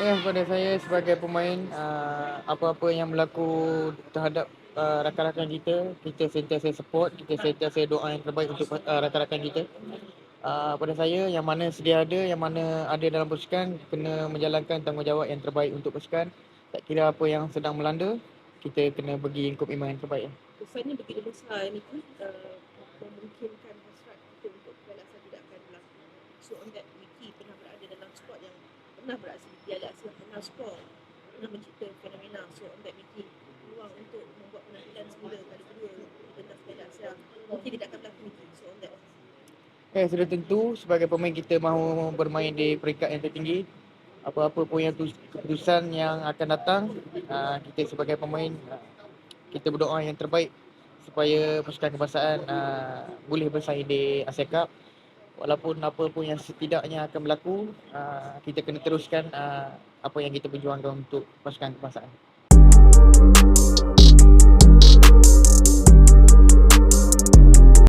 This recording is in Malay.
Ya, pada saya sebagai pemain, uh, apa-apa yang berlaku terhadap uh, rakan-rakan kita, kita sentiasa support, kita sentiasa doa yang terbaik untuk uh, rakan-rakan kita. Uh, pada saya, yang mana sedia ada, yang mana ada dalam pasukan, kena menjalankan tanggungjawab yang terbaik untuk pasukan. Tak kira apa yang sedang melanda, kita kena bagi komitmen yang terbaik. Kesannya begitu besar ini pun uh, memungkinkan hasrat kita untuk keganasan tidak akan berlaku. So on that, Wiki pernah berada dalam squad yang pernah beraksi di Piala Asia, pernah skor, pernah mencipta fenomena. So on that, Wiki peluang untuk membuat penampilan semula kali kedua pentas Piala Asia mungkin tidak akan berlaku Wiki. So on that. Eh, sudah tentu sebagai pemain kita mahu bermain di peringkat yang tertinggi. Apa-apa pun yang tu- keputusan yang akan datang, uh, kita sebagai pemain uh, kita berdoa yang terbaik supaya pasukan kebangsaan uh, boleh bersaing di Asia Cup. Walaupun apa pun yang setidaknya akan berlaku, uh, kita kena teruskan uh, apa yang kita perjuangkan untuk pasukan kebangsaan.